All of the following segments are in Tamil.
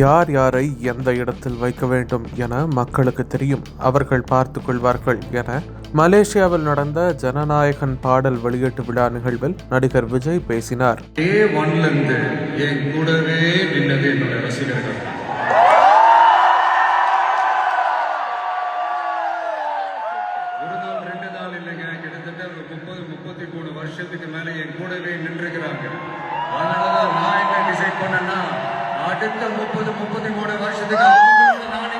யார் யாரை எந்த இடத்தில் வைக்க வேண்டும் என மக்களுக்கு தெரியும். அவர்கள் பார்த்து கொள்வார்கள் என மலேசியாவில் நடந்த ஜனநாயகன் பாடல் வெளியீட்டு விழா நிகழ்வில் நடிகர் விஜய் பேசினார். டே ஒன்ல என் கூடவே நின்னது என்னோட ரசிகர்கள். வருஷத்துக்கு மேலே என் கூடவே நின்றுக்கிறாங்க அதனாலதான் நான் என்ன டிசைட் பண்ணேன்னா அடுத்த முப்பது முப்பத்தி மூணு வருஷத்துக்கு நான்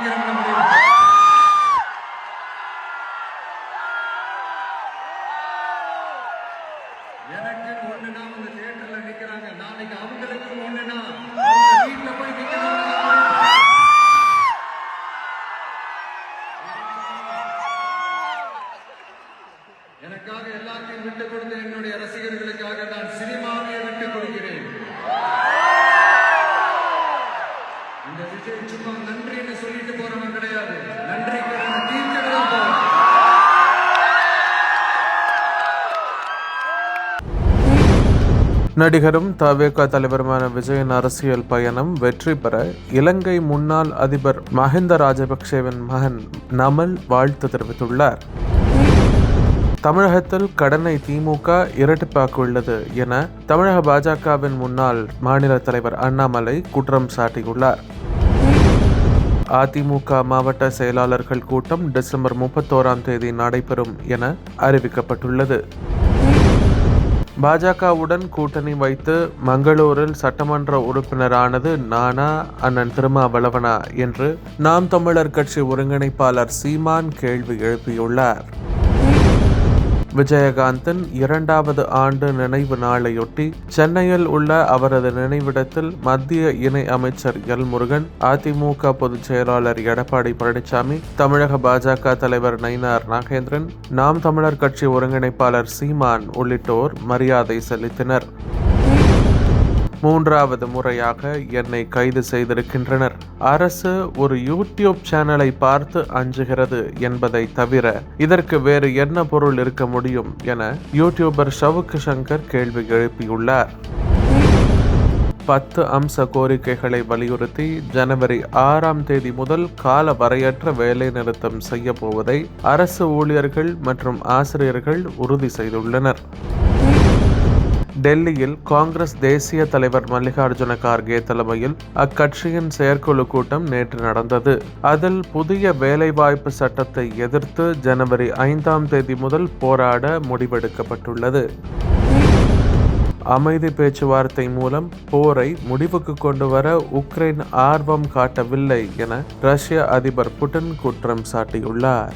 எனக்கு ஒண்ணுனா வந்து தியேட்டர்ல நிக்கிறாங்க. நாளைக்கு அவங்களுக்கு ஒண்ணுனா அவங்க வீட்டுல போய் நிக்கிறாங்க. எனக்காக எல்லாத்தையும் விட்டு கொடுத்த என்னுடைய ரசிகர்களுக்காக நான் சினிமாவையே விட்டு கொடுக்கிறேன். நடிகரும் தவேக தலைவருமான விஜயின் அரசியல் பயணம் வெற்றி பெற இலங்கை முன்னாள் அதிபர் மஹிந்த ராஜபக்சேவின் மகன் நமல் வாழ்த்து தெரிவித்துள்ளார். தமிழகத்தில் கடனை திமுக இரட்டிப்பாக்கியுள்ளது என தமிழக பாஜகவின் முன்னாள் மாநில தலைவர் அண்ணாமலை குற்றம் சாட்டியுள்ளார். அதிமுக மாவட்ட செயலாளர்கள் கூட்டம் டிசம்பர் முப்பத்தோராம் தேதி நடைபெறும் என அறிவிக்கப்பட்டுள்ளது. பாஜகவுடன் கூட்டணி வைத்து மங்களூரில் சட்டமன்ற உறுப்பினரானது நானா அண்ணன் திருமாவளவனா என்று நாம் தமிழர் கட்சி ஒருங்கிணைப்பாளர் சீமான் கேள்வி எழுப்பியுள்ளார். விஜயகாந்தன் இரண்டாவது ஆண்டு நினைவு நாளையொட்டி சென்னையில் உள்ள அவரது நினைவிடத்தில் மத்திய இணை அமைச்சர் எல் முருகன் அதிமுக பொதுச் செயலாளர் எடப்பாடி பழனிசாமி தமிழக பாஜக தலைவர் நயினார் நாகேந்திரன் நாம் தமிழர் கட்சி ஒருங்கிணைப்பாளர் சீமான் உள்ளிட்டோர் மரியாதை செலுத்தினர். மூன்றாவது முறையாக என்னை கைது செய்திருக்கின்றனர். அரசு ஒரு யூடியூப் சேனலை பார்த்து அஞ்சுகிறது என்பதை தவிர இதற்கு வேறு என்ன பொருள் இருக்க முடியும் என யூடியூபர் ஷவுக்கு சங்கர் கேள்வி எழுப்பியுள்ளார். பத்து அம்ச கோரிக்கைகளை வலியுறுத்தி ஜனவரி ஆறாம் தேதி முதல் கால வரையற்ற வேலைநிறுத்தம் செய்ய போவதை அரசு ஊழியர்கள் மற்றும் ஆசிரியர்கள் உறுதி செய்துள்ளனர். டெல்லியில் காங்கிரஸ் தேசிய தலைவர் மல்லிகார்ஜுன கார்கே தலைமையில் அக்கட்சியின் செயற்குழு கூட்டம் நேற்று நடந்தது. அதில் புதிய வேலைவாய்ப்பு சட்டத்தை எதிர்த்து ஜனவரி ஐந்தாம் தேதி முதல் போராட முடிவெடுக்கப்பட்டுள்ளது. அமைதி பேச்சுவார்த்தை மூலம் போரை முடிவுக்கு கொண்டு வர உக்ரைன் ஆர்வம் காட்டவில்லை என ரஷ்ய அதிபர் புட்டின் குற்றம் சாட்டியுள்ளார்.